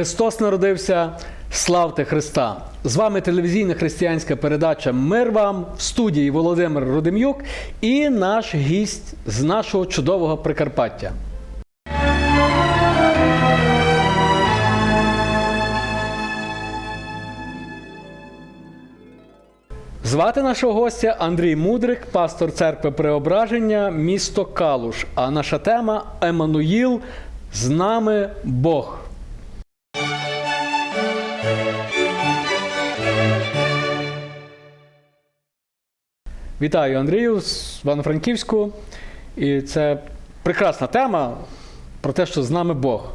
Христос народився, славте Христа! З вами телевізійна християнська передача Мир вам в студії Володимир Родим'юк і наш гість з нашого чудового Прикарпаття. Звати нашого гостя Андрій Мудрик, пастор церкви Преображення, місто Калуш. А наша тема Еммануїл з нами Бог. Вітаю Андрію з Івано-Франківську. І це прекрасна тема про те, що з нами Бог.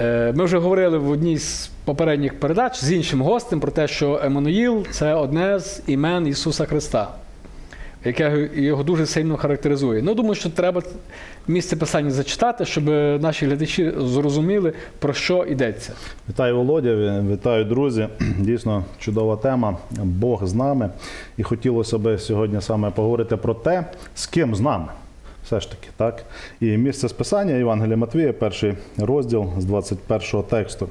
Е, Ми вже говорили в одній з попередніх передач з іншим гостем про те, що Еммануїл – це одне з імен Ісуса Христа, яке його дуже сильно характеризує. Ну, думаю, що треба місце писання зачитати, щоб наші глядачі зрозуміли, про що йдеться. Вітаю Володя, вітаю друзі. Дійсно чудова тема. Бог з нами. І хотілося б сьогодні саме поговорити про те, з ким з нами. Все ж таки, так? І місце списання Євангелія Матвія, перший розділ з 21 тексту.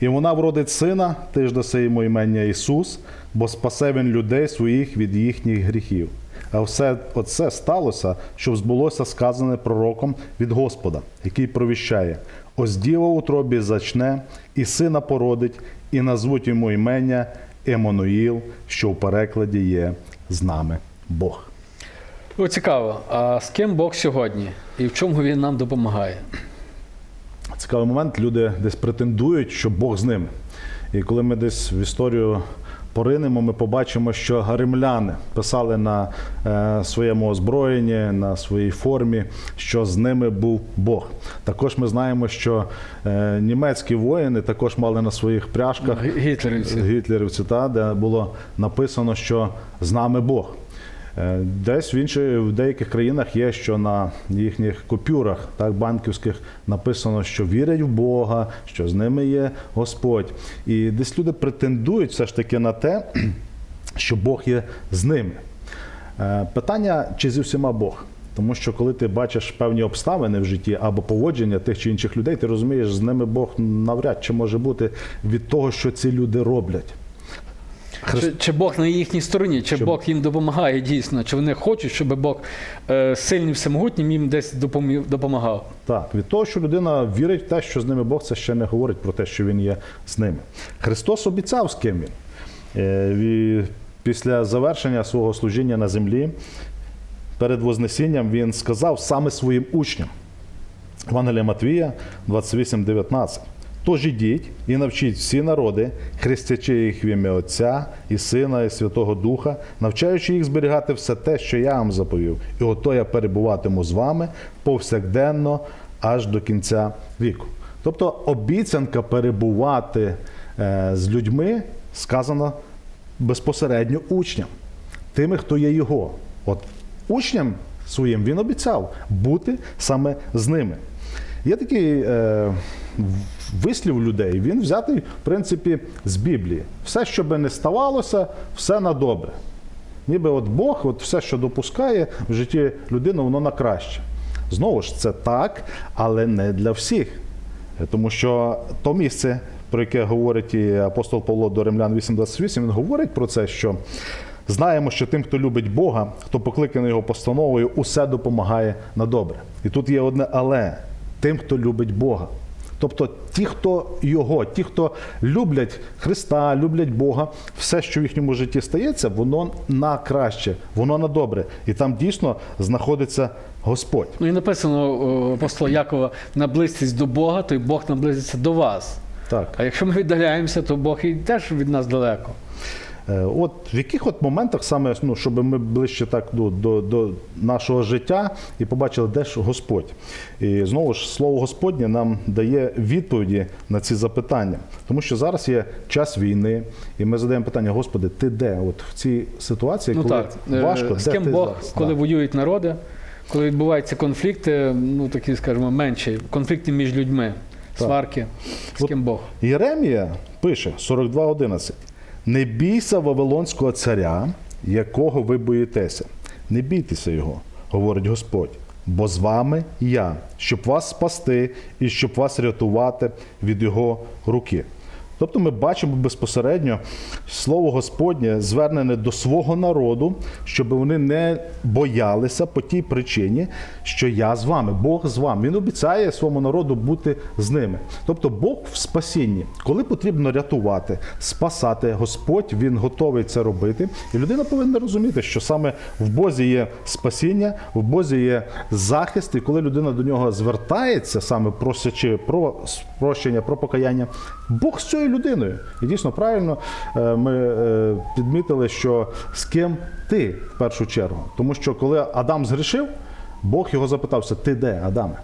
І вона вродить сина, ти ж даси йому імення Ісус, бо спасе він людей своїх від їхніх гріхів. А все оце сталося, щоб збулося сказане пророком від Господа, який провіщає: ось діва у утробі зачне, і сина породить, і назвуть йому імення Еммануїл, що в перекладі є з нами Бог. О, цікаво, а з ким Бог сьогодні і в чому він нам допомагає? Цікавий момент, люди десь претендують, що Бог з ними. І коли ми десь в історію поринемо, ми побачимо, що гаремляни писали на е, своєму озброєнні, на своїй формі, що з ними був Бог. Також ми знаємо, що е, німецькі воїни також мали на своїх пряжках Гітлерівці. гітлерівці, та, де було написано, що з нами Бог. Е, Десь в інші, в деяких країнах є, що на їхніх купюрах, так, банківських, написано, що вірять в Бога, що з ними є Господь. І десь люди претендують все ж таки на те, що Бог є з ними. Е, Питання, чи зі всіма Бог? Тому що коли ти бачиш певні обставини в житті або поводження тих чи інших людей, ти розумієш, з ними Бог навряд чи може бути від того, що ці люди роблять. Чи, чи Бог на їхній стороні, чи Чи- Бог їм допомагає дійсно, чи вони хочуть, щоб Бог е, сильний всемогутнім їм десь допомагав? Так, від того, що людина вірить в те, що з ними Бог, це ще не говорить про те, що він є з ними. Христос обіцяв, з ким він. Е, і Після завершення свого служіння на землі, перед Вознесінням, він сказав саме своїм учням. Евангелія Матвія 28:19. Тож ідіть і навчіть всі народи, хрестячи їх в ім'я Отця і Сина, і Святого Духа, навчаючи їх зберігати все те, що я вам заповів. І ото я перебуватиму з вами повсякденно аж до кінця віку. Тобто обіцянка перебувати е, з людьми сказана безпосередньо учням, тими, хто є його. От учням своїм він обіцяв бути саме з ними. Є такий е, вислів людей, він взятий, в принципі, з Біблії. Все, що би не ставалося, все на добре. Ніби от Бог, от все, що допускає в житті людини, воно на краще. Знову ж, це так, але не для всіх. Тому що то місце, про яке говорить і апостол Павло до Римлян 8.28, він говорить про це, що знаємо, що тим, хто любить Бога, хто покликаний його постановою, усе допомагає на добре. І тут є одне але тим, хто любить Бога. Тобто ті, хто його, ті, хто люблять Христа, люблять Бога, все, що в їхньому житті стається, воно на краще, воно на добре. І там дійсно знаходиться Господь. Ну і написано апостола Якова на близькість до Бога, то й Бог наблизиться до вас. Так. А якщо ми віддаляємося, то Бог і теж від нас далеко. Е, От в яких от моментах саме, ну, щоб ми ближче так до, до, до нашого життя і побачили, де ж Господь. І знову ж слово Господнє нам дає відповіді на ці запитання. Тому що зараз є час війни, і ми задаємо питання: Господи, ти де? От в цій ситуації, Ну коли так, е, важко, з де ким ти Бог, зараз? коли Так. воюють народи, коли відбуваються конфлікти, ну такі, скажімо, менші, конфлікти між людьми, Так. сварки, з От ким Бог. Єремія пише 42.11. Не бійся Вавилонського царя, якого ви боїтеся. Не бійтеся його, говорить Господь. бо з вами я, щоб вас спасти і щоб вас рятувати від його руки. Тобто ми бачимо безпосередньо слово Господнє звернене до свого народу, щоб вони не боялися по тій причині, що я з вами, Бог з вами. Він обіцяє своєму народу бути з ними. Тобто Бог в спасінні, коли потрібно рятувати, спасати, Господь він готовий це робити. І людина повинна розуміти, що саме в Бозі є спасіння, в Бозі є захист, і коли людина до нього звертається, саме просячи про прощення, про покаяння, Бог з цією людиною. І дійсно правильно е, ми е, підмітили, що з ким ти в першу чергу. Тому що коли Адам згрішив, Бог його запитався: Ти де, Адаме?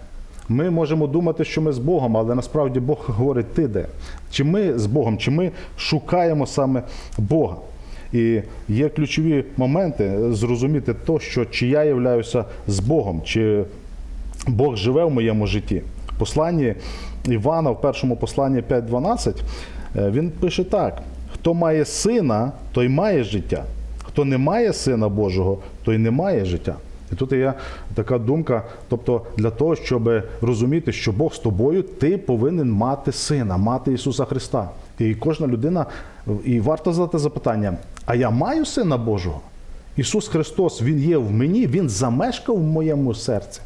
Ми можемо думати, що ми з Богом, але насправді Бог говорить, ти де? Чи ми з Богом, чи ми шукаємо саме Бога? І є ключові моменти зрозуміти то, що чи я являюся з Богом, чи Бог живе в моєму житті. Посланні Івана, в першому посланні 5.12, е, він пише так: хто має сина, той має життя. Хто не має сина Божого, той не має життя. І тут є така думка, тобто для того, щоб розуміти, що Бог з тобою, ти повинен мати сина, мати Ісуса Христа. І кожна людина, і варто задати запитання: а я маю сина Божого? Ісус Христос, Він є в мені, Він замешкав в моєму серці.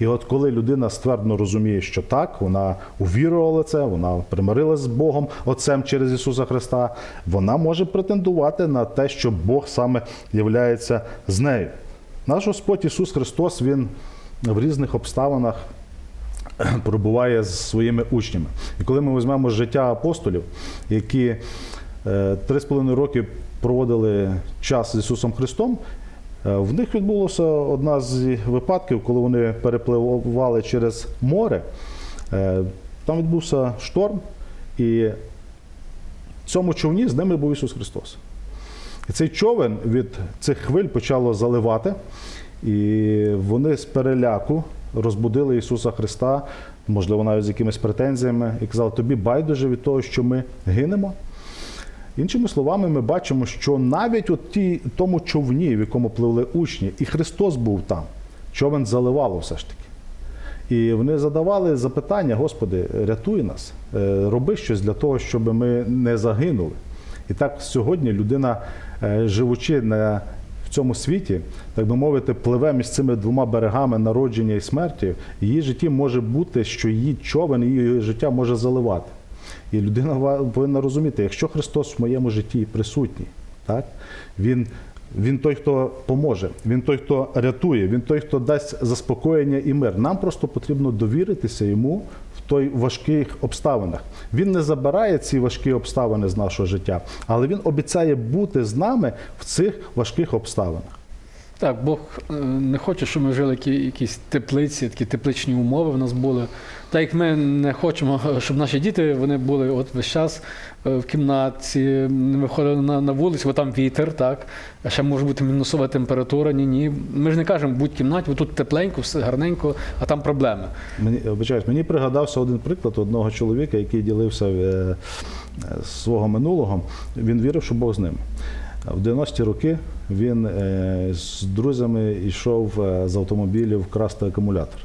І от коли людина ствердно розуміє, що так, вона увірувала це, вона примирилась з Богом Отцем через Ісуса Христа, вона може претендувати на те, що Бог саме являється з нею. Наш Господь Ісус Христос, Він в різних обставинах перебуває з своїми учнями. І коли ми візьмемо життя апостолів, які е, три з половиною роки проводили час з Ісусом Христом, в них відбулося одна з випадків, коли вони перепливали через море. Е, Там відбувся шторм, і в цьому човні з ними був Ісус Христос. І цей човен від цих хвиль почало заливати, і вони з переляку розбудили Ісуса Христа, можливо, навіть з якимись претензіями, і казали, тобі байдуже від того, що ми гинемо. Іншими словами, ми бачимо, що навіть у ті, тому човні, в якому пливли учні, і Христос був там, човен заливало все ж таки. І вони задавали запитання: Господи, рятуй нас, е, роби щось для того, щоб ми не загинули. І так сьогодні людина, е, живучи на, в цьому світі, так би мовити, пливе між цими двома берегами народження і смерті, її житті може бути, що її човен, її життя може заливати. І людина повинна розуміти, якщо Христос в моєму житті присутній, так, він, він той, хто поможе, він той, хто рятує, він той, хто дасть заспокоєння і мир. Нам просто потрібно довіритися йому в той важких обставинах. Він не забирає ці важкі обставини з нашого життя, але він обіцяє бути з нами в цих важких обставинах. Так, Бог е, не хоче, щоб ми жили які, якісь теплиці, такі тепличні умови в нас були. Так як ми не хочемо, щоб наші діти вони були от весь час е, в кімнатці, не виходили на, на вулицю, бо там вітер, так, а ще може бути мінусова температура. Ні, ні. Ми ж не кажемо, будь в кімнаті, бо тут тепленько, все гарненько, а там проблеми. Мені, вибачаюсь, мені пригадався один приклад одного чоловіка, який ділився е, свого минулого. Він вірив, що Бог з ним. В 90-ті роки він е, з друзями йшов е, з автомобілів красти акумулятор.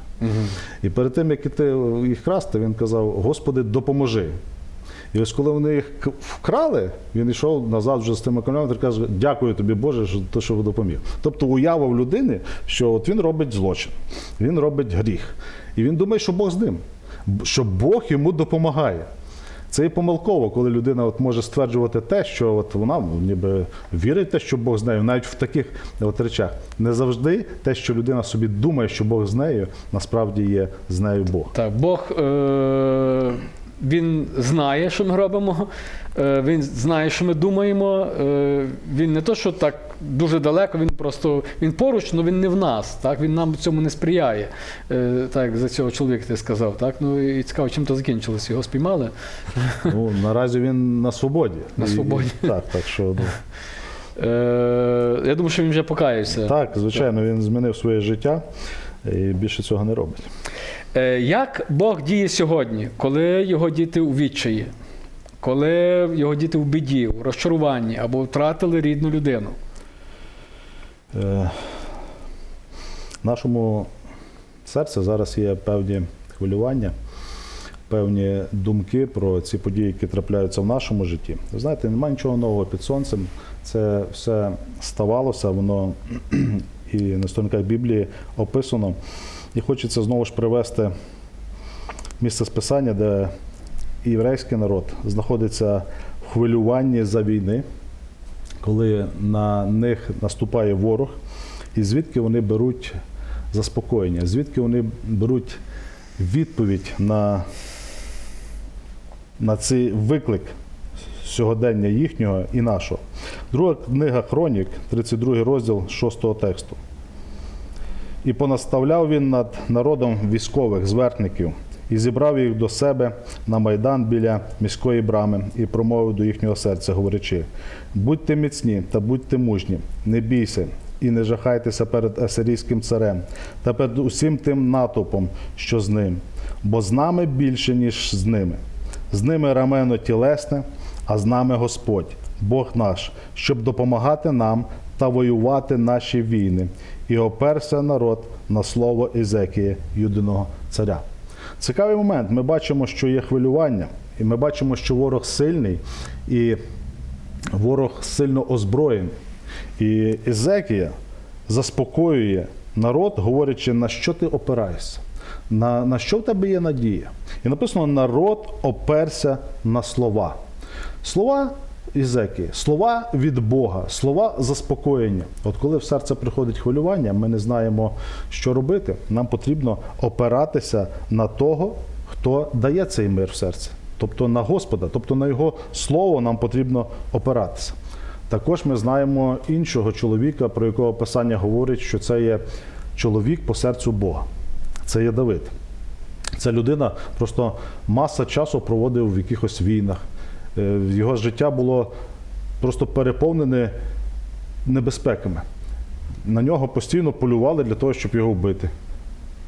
І перед тим, як іти їх красти, він казав: Господи, допоможи. І ось коли вони їх вкрали, він йшов назад вже з тим акумулятором і каже: Дякую тобі, Боже, що те, що допоміг. Тобто уява в людини, що от він робить злочин, він робить гріх. І він думає, що Бог з ним, що Бог йому допомагає. Це і помилково, коли людина от може стверджувати те, що от вона ніби вірить те, що Бог з нею, навіть в таких от речах. Не завжди те, що людина собі думає, що Бог з нею, насправді є з нею Бог. Так, Бог е, він знає, що ми робимо, е, він знає, що ми думаємо. Е, він не то, що так дуже далеко, він просто він поруч, але він не в нас. Так? Він нам в цьому не сприяє. Е, так, за цього чоловіка ти сказав. Так? Ну і цікаво, чим то закінчилось. Його спіймали. Ну, наразі він на свободі. На І- свободі. так, так що ну, я думаю, що він вже покаявся. так, звичайно, він змінив своє життя і більше цього не робить. Е, Як Бог діє сьогодні, коли його діти у відчаї, коли його діти в біді, в розчаруванні або втратили рідну людину? Е, нашому серце. Зараз є певні хвилювання, певні думки про ці події, які трапляються в нашому житті. Ви знаєте, немає нічого нового під сонцем. Це все ставалося, воно і на сторінках Біблії описано. І хочеться знову ж привести місце списання, де єврейський народ знаходиться в хвилюванні за війни, коли на них наступає ворог, і звідки вони беруть заспокоєння, звідки вони беруть відповідь на, на цей виклик сьогодення їхнього і нашого. Друга книга Хронік, 32 розділ 6 тексту. І понаставляв він над народом військових зверхників, і зібрав їх до себе на майдан біля міської брами, і промовив до їхнього серця, говорячи: будьте міцні та будьте мужні, не бійся і не жахайтеся перед асирійським царем та перед усім тим натовпом, що з ним, бо з нами більше, ніж з ними. З ними рамено тілесне, а з нами Господь, Бог наш, щоб допомагати нам та воювати наші війни. І оперся народ на слово Ізекії, юдиного царя. Цікавий момент. Ми бачимо, що є хвилювання, і ми бачимо, що ворог сильний, і ворог сильно озброєний. І Ізекія заспокоює народ, говорячи, на що ти опираєшся, на, на що в тебе є надія. І написано: народ оперся на слова. Слова Ізекії, слова від Бога, слова заспокоєння. От коли в серце приходить хвилювання, ми не знаємо, що робити. Нам потрібно опиратися на того, хто дає цей мир в серце, тобто на Господа, тобто на Його слово нам потрібно опиратися. Також ми знаємо іншого чоловіка, про якого Писання говорить, що це є чоловік по серцю Бога. Це є Давид. Ця людина просто маса часу проводив в якихось війнах. Е, Його життя було просто переповнене небезпеками. На нього постійно полювали для того, щоб його вбити.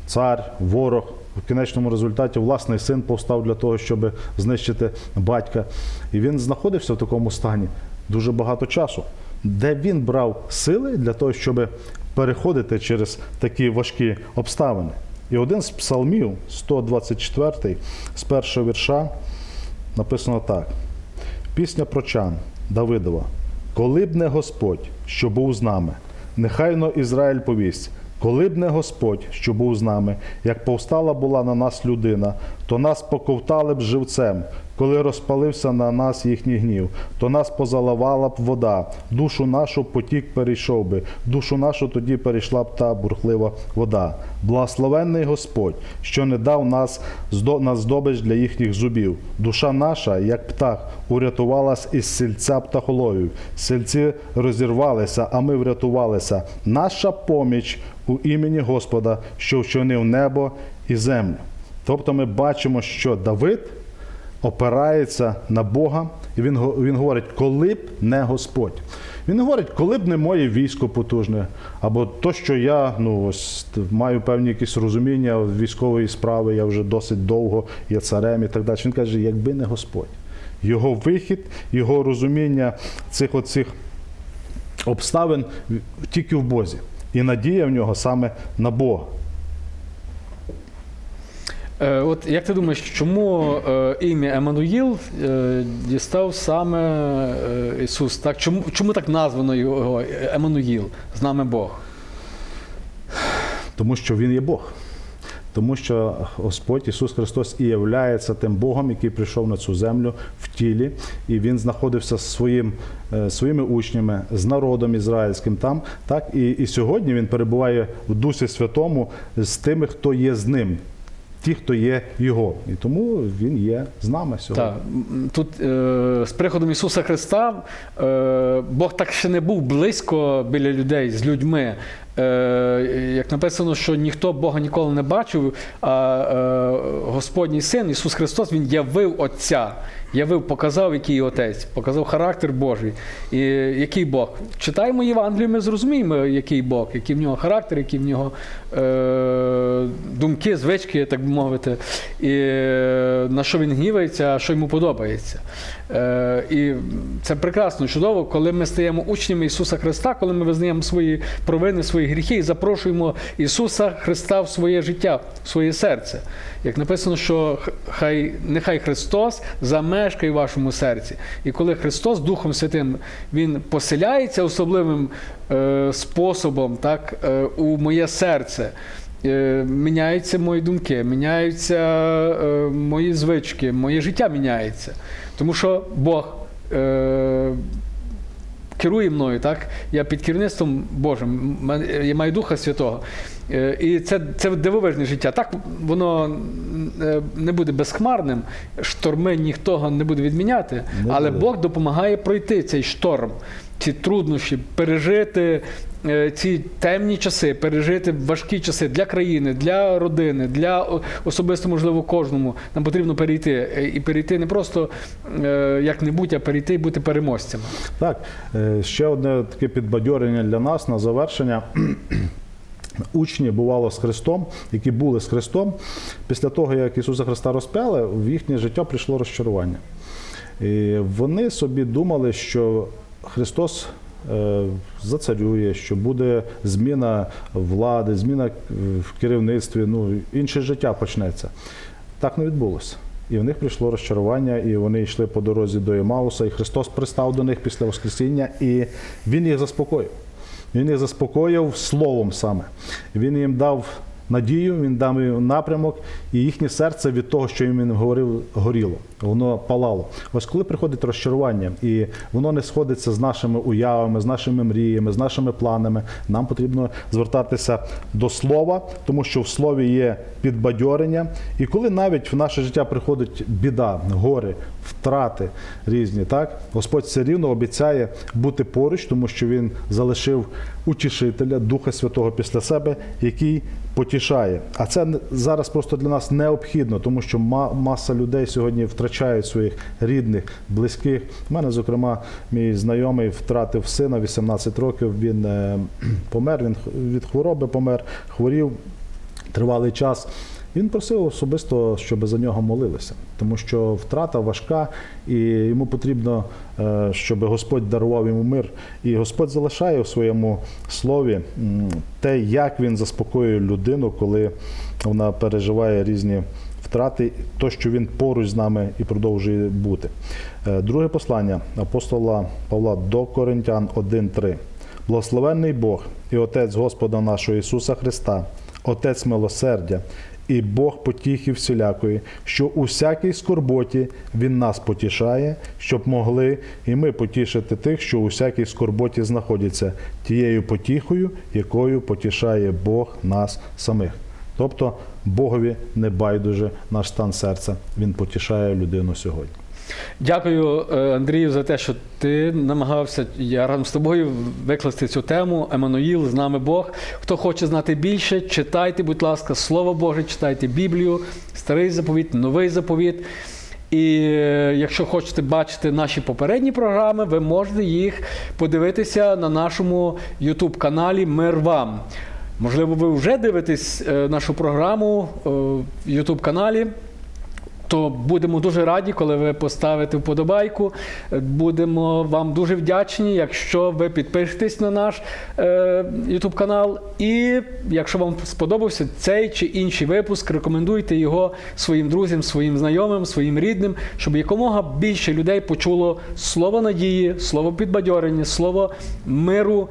Цар, ворог, в кінечному результаті власний син повстав для того, щоб знищити батька. І він знаходився в такому стані дуже багато часу, де він брав сили для того, щоб переходити через такі важкі обставини. І один з псалмів, 124, з першого вірша, написано так: Пісня про чан Давидова. Коли б не Господь, що був з нами, нехайно Ізраїль повість. Коли б не Господь, що був з нами, як повстала була на нас людина, то нас поковтали б живцем. Коли розпалився на нас їхній гнів, то нас позаливала б вода, душу нашу потік перейшов би, душу нашу тоді перейшла б та бурхлива вода. Благословенний Господь, що не дав нас на здобич для їхніх зубів. Душа наша, як птах, урятувалась із сільця птахоловів. Сільці розірвалися, а ми врятувалися. Наша поміч у імені Господа, що вчинив небо і землю. Тобто ми бачимо, що Давид опирається на Бога, і він, він говорить, коли б не Господь. Він говорить, коли б не моє військо потужне, або то, що я ну, ось, маю певні якісь розуміння військової справи, я вже досить довго є царем і так далі. Він каже, якби не Господь. Його вихід, його розуміння цих оцих обставин тільки в Бозі. І надія в нього саме на Бога. Е, От як ти думаєш, чому е, ім'я Еммануїл е, дістав саме е, Ісус? Так? Чому, чому так названо його Еммануїл? З нами Бог? Тому що Він є Бог. Тому що Господь Ісус Христос і являється тим Богом, який прийшов на цю землю в тілі, і Він знаходився своїм, е, своїми учнями, з народом ізраїльським там. Так, і, і сьогодні Він перебуває в Дусі Святому з тими, хто є з ним, ті, хто є Його. І тому Він є з нами сьогодні. Так. Тут е, з приходом Ісуса Христа е, Бог так ще не був близько біля людей з людьми. Е, як написано, що ніхто Бога ніколи не бачив, а е, Господній син Ісус Христос Він явив Отця, явив, показав, який Отець, показав характер Божий. І який Бог. Читаємо Євангелію, ми зрозуміємо, який Бог, який в нього характер, які в нього е, думки, звички, так би мовити, і на що він гнівається, що йому подобається. І це прекрасно, чудово, коли ми стаємо учнями Ісуса Христа, коли ми визнаємо свої провини, свої гріхи і запрошуємо Ісуса Христа в своє життя, в своє серце. Як написано, що хай, нехай Христос замешкає в вашому серці. І коли Христос Духом Святим Він поселяється особливим е, способом так, е, у моє серце. Е, Міняються мої думки, міняються е, мої звички, моє життя міняється. Тому що Бог е, керує мною, так? Я під керівництвом Божим, я маю Духа Святого. Е, І це, це дивовижне життя. Так воно е, не буде безхмарним, шторми ніхто не буде відміняти, але. Бог допомагає пройти цей шторм, ці труднощі, пережити е, ці темні часи, пережити важкі часи для країни, для родини, для особисто, можливо, кожному. Нам потрібно перейти. Е, І перейти не просто е, як-небудь, а перейти і бути переможцями. Так, ще одне таке підбадьорення для нас на завершення. Учні бувало з Христом, які були з Христом, після того, як Ісуса Христа розпяли, в їхнє життя прийшло розчарування. І вони собі думали, що Христос е, зацарює, що буде зміна влади, зміна в керівництві, ну, інше життя почнеться. Так не відбулося. І в них прийшло розчарування, і вони йшли по дорозі до Емауса, і Христос пристав до них після Воскресіння, і Він їх заспокоїв. Він їх заспокоїв словом саме. Він їм дав надію, він дав їм напрямок, і їхнє серце від того, що їм він говорив, горіло. Воно палало. Ось коли приходить розчарування, і воно не сходиться з нашими уявами, з нашими мріями, з нашими планами, нам потрібно звертатися до слова, тому що в слові є підбадьорення. І коли навіть в наше життя приходить біда, гори, втрати різні, так Господь все рівно обіцяє бути поруч, тому що Він залишив утішителя, Духа Святого після себе, який потішає. А це зараз просто для нас необхідно, тому що ма- маса людей сьогодні втрачають своїх рідних, близьких. У мене, зокрема, мій знайомий втратив сина 18 років. Він е, помер, він від хвороби помер, хворів тривалий час. Він просив особисто, щоб за нього молилися, тому що втрата важка, і йому потрібно, е, щоб Господь дарував йому мир. І Господь залишає в своєму слові те, як він заспокоює людину, коли вона переживає різні втрати, то, що він поруч з нами і продовжує бути. Е, Друге послання апостола Павла до Коринтян 1.3. Благословенний Бог і Отець Господа нашого Ісуса Христа, Отець милосердя і Бог потіхи всілякої, що у всякій скорботі Він нас потішає, щоб могли і ми потішити тих, що у всякій скорботі знаходяться, тією потіхою, якою потішає Бог нас самих. Тобто Богові не байдуже наш стан серця, Він потішає людину сьогодні. Дякую, е, Андрію, за те, що ти намагався я разом з тобою викласти цю тему. Еммануїл, з нами Бог. Хто хоче знати більше, читайте, будь ласка, Слово Боже, читайте Біблію, старий заповіт, новий заповіт. І е, якщо хочете бачити наші попередні програми, ви можете їх подивитися на нашому YouTube каналі Мир вам. Можливо, ви вже дивитесь е, нашу програму в YouTube каналі. То будемо дуже раді, коли ви поставите вподобайку. Будемо вам дуже вдячні, якщо ви підпишетесь на наш е, YouTube канал. І якщо вам сподобався цей чи інший випуск, рекомендуйте його своїм друзям, своїм знайомим, своїм рідним, щоб якомога більше людей почуло слово надії, слово підбадьорення, слово миру,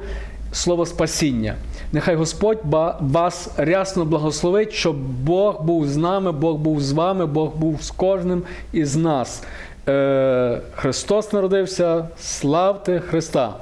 слово спасіння. Нехай Господь вас рясно благословить, щоб Бог був з нами, Бог був з вами, Бог був з кожним із нас. Е, Христос народився, славте Христа!